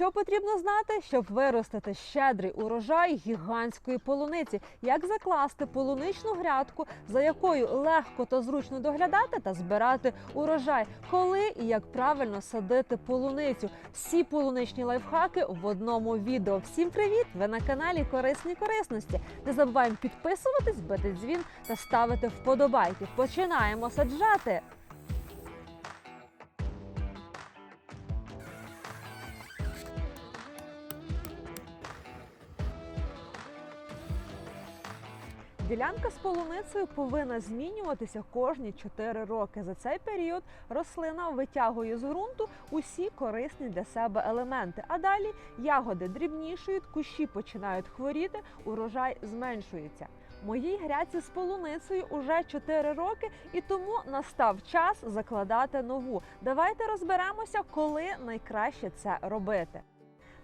Що потрібно знати, щоб виростити щедрий урожай гігантської полуниці? Як закласти полуничну грядку, за якою легко та зручно доглядати та збирати урожай? Коли і як правильно садити полуницю? Всі полуничні лайфхаки в одному відео. Всім привіт! Ви на каналі Корисні Корисності. Не забуваємо підписуватись, бити дзвін та ставити вподобайки. Починаємо саджати. Ділянка з полуницею повинна змінюватися кожні 4 роки. За цей період рослина витягує з ґрунту усі корисні для себе елементи. А далі ягоди дрібнішують, кущі починають хворіти, урожай зменшується. Моїй гряці з полуницею уже 4 роки, і тому настав час закладати нову. Давайте розберемося, коли найкраще це робити.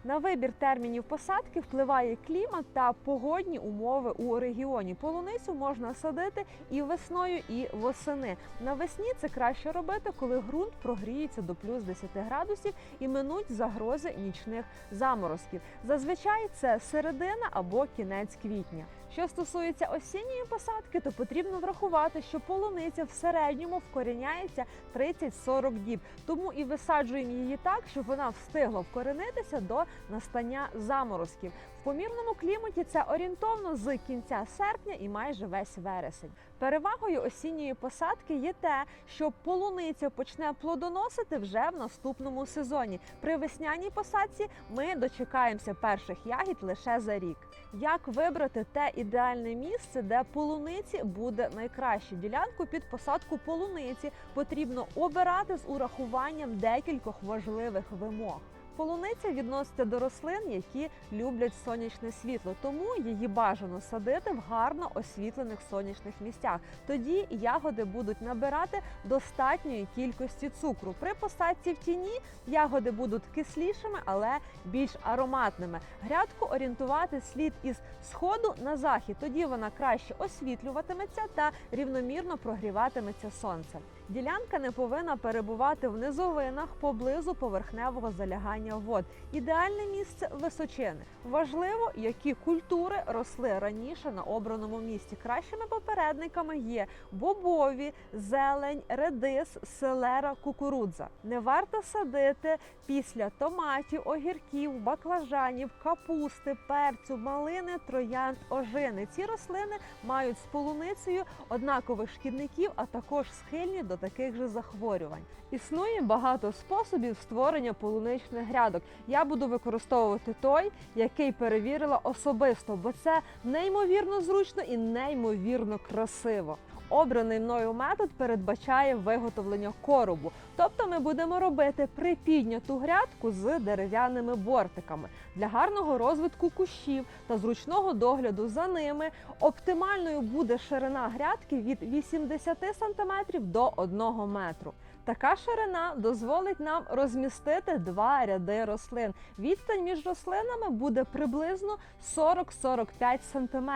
На вибір термінів посадки впливає клімат та погодні умови у регіоні. Полуницю можна садити і весною, і восени. Навесні це краще робити, коли ґрунт прогріється до плюс 10 градусів і минуть загрози нічних заморозків. Зазвичай це середина або кінець квітня. Що стосується осінньої посадки, то потрібно врахувати, що полуниця в середньому вкоріняється 30-40 діб. Тому і висаджуємо її так, щоб вона встигла вкоренитися до настання заморозків. Помірному кліматі це орієнтовно з кінця серпня і майже весь вересень. Перевагою осінньої посадки є те, що полуниця почне плодоносити вже в наступному сезоні. При весняній посадці ми дочекаємося перших ягід лише за рік. Як вибрати те ідеальне місце, де полуниці буде найкраще? Ділянку під посадку полуниці потрібно обирати з урахуванням декількох важливих вимог. Полуниця відноситься до рослин, які люблять сонячне світло, тому її бажано садити в гарно освітлених сонячних місцях. Тоді ягоди будуть набирати достатньої кількості цукру. При посадці в тіні ягоди будуть кислішими, але більш ароматними. Грядку орієнтувати слід із сходу на захід. Тоді вона краще освітлюватиметься та рівномірно прогріватиметься сонцем. Ділянка не повинна перебувати в низовинах поблизу поверхневого залягання вод. Ідеальне місце височини. Важливо, які культури росли раніше на обраному місці. Кращими попередниками є бобові, зелень, редис, селера, кукурудза. Не варто садити після томатів, огірків, баклажанів, капусти, перцю, малини, троянд, ожини. Ці рослини мають з полуницею однакових шкідників, а також схильні до таких же захворювань. Існує багато способів створення полуничних грядок. Я буду використовувати той, який перевірила особисто, бо це неймовірно зручно і неймовірно красиво. Обраний мною метод передбачає виготовлення коробу, тобто ми будемо робити припідняту грядку з дерев'яними бортиками для гарного розвитку кущів та зручного догляду за ними. Оптимальною буде ширина грядки від 80 см до 1 метру. Така ширина дозволить нам розмістити два ряди рослин. Відстань між рослинами буде приблизно 40-45 см,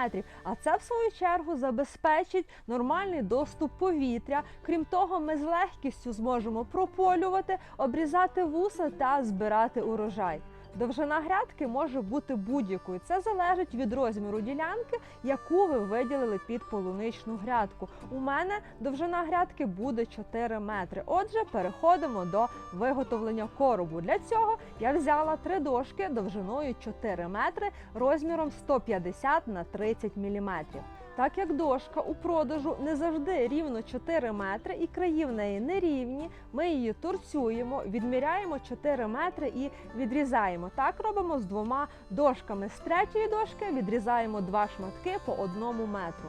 а це в свою чергу забезпечить нормальний доступ повітря. Крім того, ми з легкістю зможемо прополювати, обрізати вуса та збирати урожай. Довжина грядки може бути будь-якою. Це залежить від розміру ділянки, яку ви виділили під полуничну грядку. У мене довжина грядки буде 4 метри. Отже, переходимо до виготовлення коробу. Для цього я взяла три дошки довжиною 4 метри розміром 150 на 30 міліметрів. Так як дошка у продажу не завжди рівно 4 метри і краї в неї не рівні, ми її торцюємо, відміряємо 4 метри і відрізаємо. Так робимо з двома дошками. З третьої дошки відрізаємо два шматки по одному метру.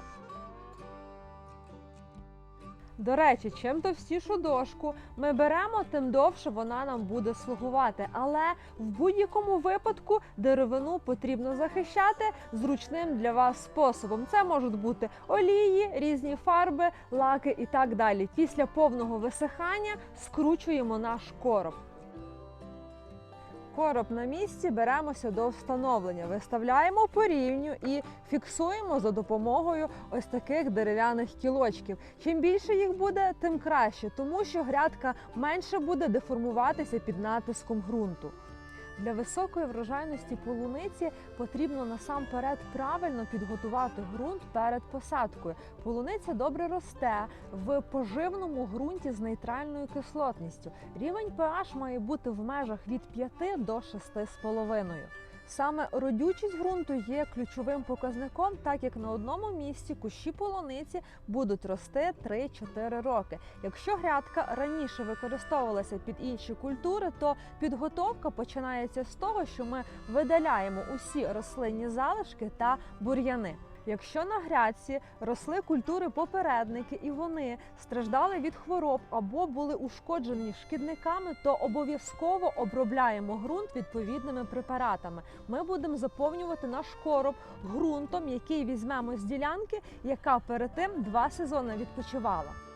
До речі, чим товстішу дошку ми беремо, тим довше вона нам буде слугувати. Але в будь-якому випадку деревину потрібно захищати зручним для вас способом. Це можуть бути олії, різні фарби, лаки і так далі. Після повного висихання скручуємо наш короб. Короб на місці беремося до встановлення, виставляємо по рівню і фіксуємо за допомогою ось таких дерев'яних кілочків. Чим більше їх буде, тим краще, тому що грядка менше буде деформуватися під натиском ґрунту. Для високої врожайності полуниці потрібно насамперед правильно підготувати ґрунт перед посадкою. Полуниця добре росте в поживному ґрунті з нейтральною кислотністю. Рівень pH має бути в межах від 5 до 6,5. Саме родючість ґрунту є ключовим показником, так як на одному місці кущі полуниці будуть рости 3-4 роки. Якщо грядка раніше використовувалася під інші культури, то підготовка починається з того, що ми видаляємо усі рослинні залишки та бур'яни. Якщо на грядці росли культури попередники і вони страждали від хвороб або були ушкоджені шкідниками, то обов'язково обробляємо ґрунт відповідними препаратами. Ми будемо заповнювати наш короб ґрунтом, який візьмемо з ділянки, яка перед тим два сезони відпочивала.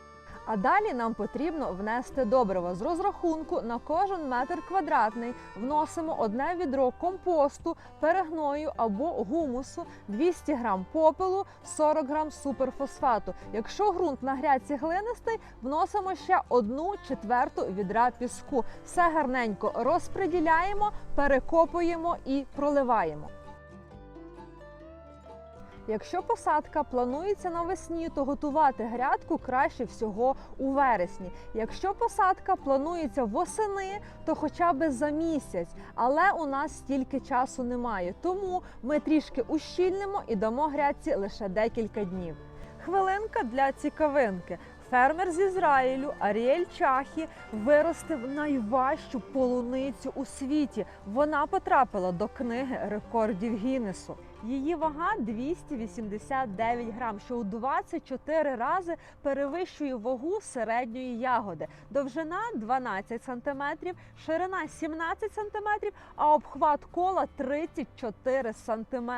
А далі нам потрібно внести добриво з розрахунку на кожен метр квадратний. Вносимо одне відро компосту, перегною або гумусу, 200 грам попелу, 40 грам суперфосфату. Якщо ґрунт на грядці глинистий, вносимо ще одну четверту відра піску. Все гарненько розподіляємо, перекопуємо і проливаємо. Якщо посадка планується навесні, то готувати грядку краще всього у вересні. Якщо посадка планується восени, то хоча б за місяць, але у нас стільки часу немає. Тому ми трішки ущільнимо і дамо грядці лише декілька днів. Хвилинка для цікавинки. Фермер з Ізраїлю Аріель Чахі виростив найважчу полуницю у світі. Вона потрапила до книги рекордів Гіннесу. Її вага 289 грам, що у 24 рази перевищує вагу середньої ягоди. Довжина 12 см, ширина 17 см, а обхват кола 34 см.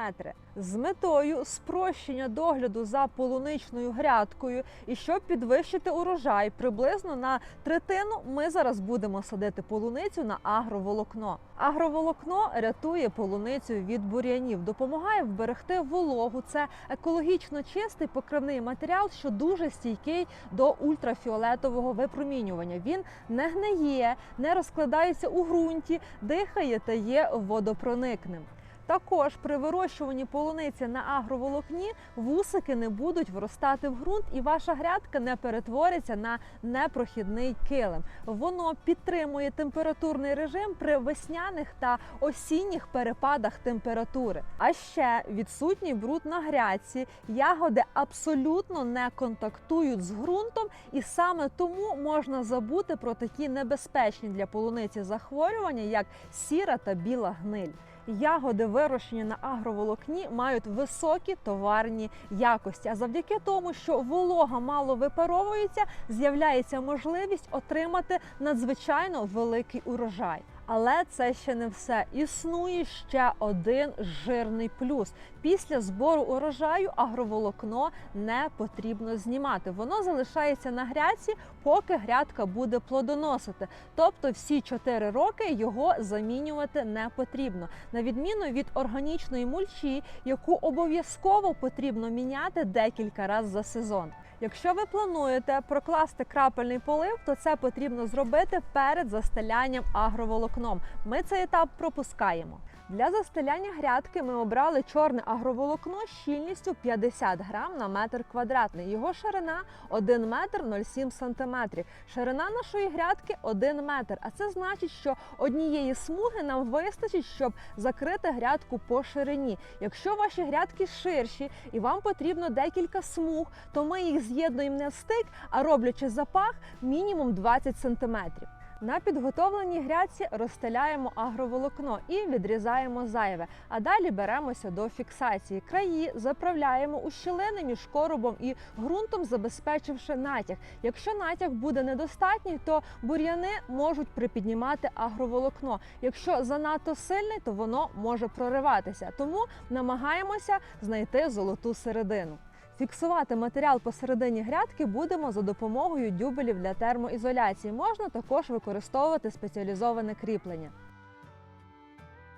З метою спрощення догляду за полуничною грядкою і щоб підвищити урожай приблизно на третину, ми зараз будемо садити полуницю на агроволокно. Агроволокно рятує полуницю від бур'янів, допомагає вберегти вологу. Це екологічно чистий покривний матеріал, що дуже стійкий до ультрафіолетового випромінювання. Він не гниє, не розкладається у ґрунті, дихає та є водопроникним. Також при вирощуванні полуниці на агроволокні вусики не будуть вростати в ґрунт, і ваша грядка не перетвориться на непрохідний килим. Воно підтримує температурний режим при весняних та осінніх перепадах температури. А ще відсутній бруд на грядці, ягоди абсолютно не контактують з ґрунтом, і саме тому можна забути про такі небезпечні для полуниці захворювання, як сіра та біла гниль. Ягоди, вирощені на агроволокні, мають високі товарні якості. А завдяки тому, що волога мало випаровується, з'являється можливість отримати надзвичайно великий урожай. Але це ще не все. Існує ще один жирний плюс. Після збору урожаю агроволокно не потрібно знімати. Воно залишається на грядці, поки грядка буде плодоносити. Тобто всі 4 роки його замінювати не потрібно. На відміну від органічної мульчі, яку обов'язково потрібно міняти декілька разів за сезон. Якщо ви плануєте прокласти крапельний полив, то це потрібно зробити перед застелянням агроволокном. Ми цей етап пропускаємо. Для застеляння грядки ми обрали чорне агроволокно щільністю 50 грам на метр квадратний. Його ширина 1 метр 07 сантиметрів. Ширина нашої грядки 1 метр. А це значить, що однієї смуги нам вистачить, щоб закрити грядку по ширині. Якщо ваші грядки ширші і вам потрібно декілька смуг, то ми їх з'єднуємо не в стик, а роблячи запах мінімум 20 сантиметрів. На підготовленій грядці розстеляємо агроволокно і відрізаємо зайве. А далі беремося до фіксації. Краї заправляємо у щілини між коробом і ґрунтом, забезпечивши натяг. Якщо натяг буде недостатній, то бур'яни можуть припіднімати агроволокно. Якщо занадто сильний, то воно може прориватися. Тому намагаємося знайти золоту середину. Фіксувати матеріал посередині грядки будемо за допомогою дюбелів для термоізоляції. Можна також використовувати спеціалізоване кріплення.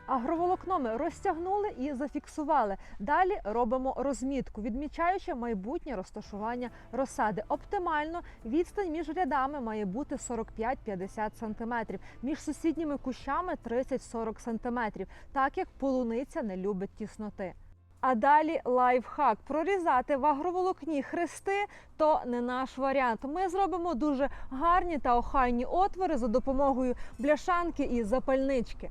Агроволокно ми розтягнули і зафіксували. Далі робимо розмітку, відмічаючи майбутнє розташування розсади. Оптимально відстань між рядами має бути 45-50 см, між сусідніми кущами 30-40 см, так як полуниця не любить тісноти. А далі лайфхак. Прорізати в агроволокні хрести то не наш варіант. Ми зробимо дуже гарні та охайні отвори за допомогою бляшанки і запальнички.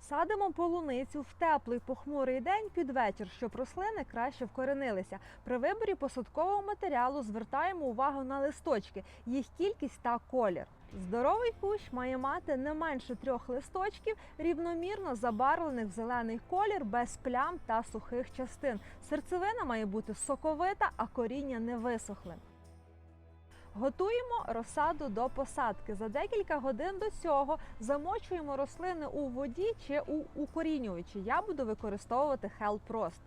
Садимо полуницю в теплий похмурий день під вечір, щоб рослини краще вкоренилися. При виборі посадкового матеріалу звертаємо увагу на листочки, їх кількість та колір. Здоровий кущ має мати не менше трьох листочків, рівномірно забарвлених в зелений колір, без плям та сухих частин. Серцевина має бути соковита, а коріння не висохле. Готуємо розсаду до посадки. За декілька годин до цього замочуємо рослини у воді чи у укорінювачі. Я буду використовувати Hellprost.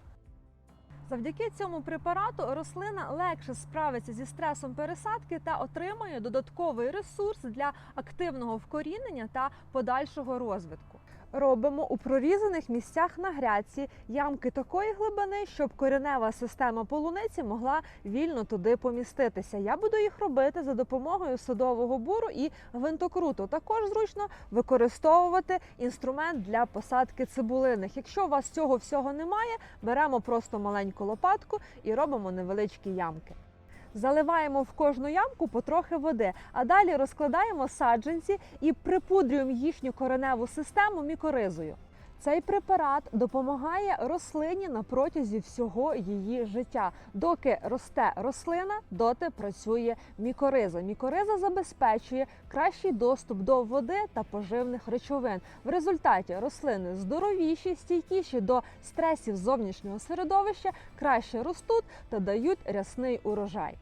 Завдяки цьому препарату рослина легше справиться зі стресом пересадки та отримує додатковий ресурс для активного вкорінення та подальшого розвитку. Робимо у прорізаних місцях на грядці ямки такої глибини, щоб коренева система полуниці могла вільно туди поміститися. Я буду їх робити за допомогою садового буру і гвинтокруту. Також зручно використовувати інструмент для посадки цибулиних. Якщо у вас цього всього немає, беремо просто маленьку лопатку і робимо невеличкі ямки. Заливаємо в кожну ямку потрохи води, а далі розкладаємо саджанці і припудрюємо їхню кореневу систему мікоризою. Цей препарат допомагає рослині на протязі всього її життя. Доки росте рослина, доти працює мікориза. Мікориза забезпечує кращий доступ до води та поживних речовин. В результаті рослини здоровіші, стійкіші до стресів зовнішнього середовища, краще ростуть та дають рясний урожай.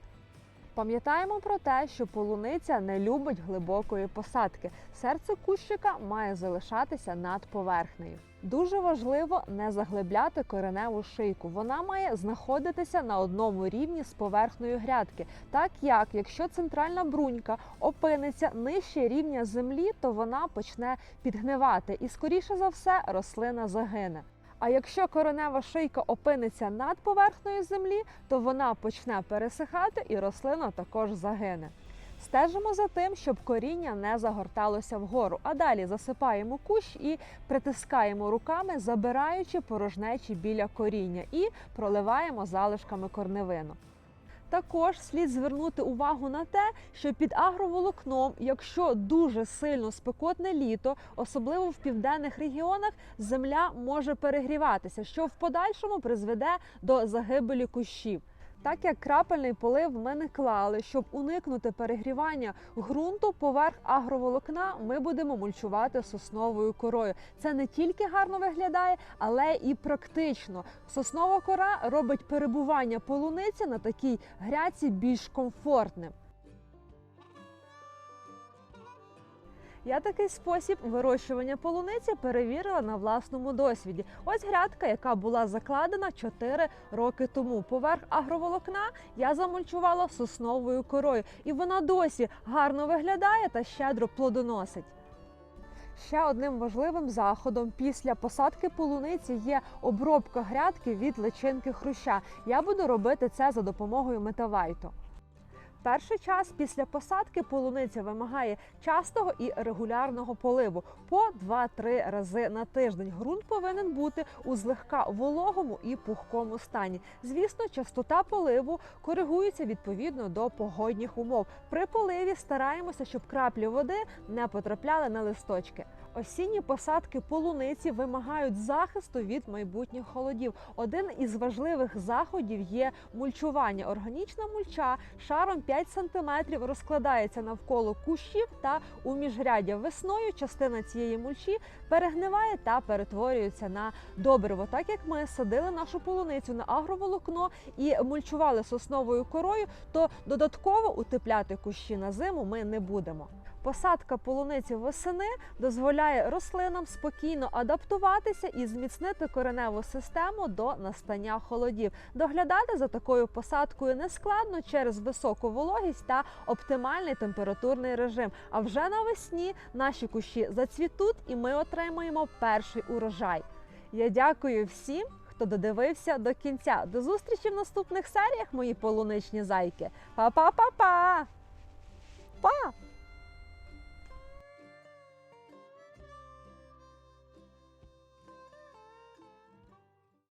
Пам'ятаємо про те, що полуниця не любить глибокої посадки. Серце кущика має залишатися над поверхнею. Дуже важливо не заглибляти кореневу шийку. Вона має знаходитися на одному рівні з поверхнею грядки. Так як якщо центральна брунька опиниться нижче рівня землі, то вона почне підгнивати і, скоріше за все, рослина загине. А якщо коренева шийка опиниться над поверхнею землі, то вона почне пересихати і рослина також загине. Стежимо за тим, щоб коріння не загорталося вгору, а далі засипаємо кущ і притискаємо руками, забираючи порожнечі біля коріння, і проливаємо залишками корневину. Також слід звернути увагу на те, що під агроволокном, якщо дуже сильно спекотне літо, особливо в південних регіонах, земля може перегріватися, що в подальшому призведе до загибелі кущів. Так як крапельний полив ми не клали, щоб уникнути перегрівання ґрунту, поверх агроволокна ми будемо мульчувати сосновою корою. Це не тільки гарно виглядає, але і практично. Соснова кора робить перебування полуниці на такій гряці більш комфортним. Я такий спосіб вирощування полуниці перевірила на власному досвіді. Ось грядка, яка була закладена 4 роки тому. Поверх агроволокна я замульчувала сосновою корою, і вона досі гарно виглядає та щедро плодоносить. Ще одним важливим заходом після посадки полуниці є обробка грядки від личинки хруща. Я буду робити це за допомогою метавайту. Перший час після посадки полуниця вимагає частого і регулярного поливу по 2-3 рази на тиждень. Ґрунт повинен бути у злегка вологому і пухкому стані. Звісно, частота поливу коригується відповідно до погодних умов. При поливі стараємося, щоб краплі води не потрапляли на листочки. Осінні посадки полуниці вимагають захисту від майбутніх холодів. Один із важливих заходів є мульчування. Органічна мульча шаром 5 см розкладається навколо кущів та у міжряддя. Весною частина цієї мульчі перегниває та перетворюється на добриво. Так як ми садили нашу полуницю на агроволокно і мульчували сосновою корою, то додатково утепляти кущі на зиму ми не будемо. Посадка полуниці восени дозволяє рослинам спокійно адаптуватися і зміцнити кореневу систему до настання холодів. Доглядати за такою посадкою не складно через високу вологість та оптимальний температурний режим. А вже навесні наші кущі зацвітуть і ми отримаємо перший урожай. Я дякую всім, хто додивився до кінця. До зустрічі в наступних серіях, мої полуничні зайки. Па-па-па-па! Па!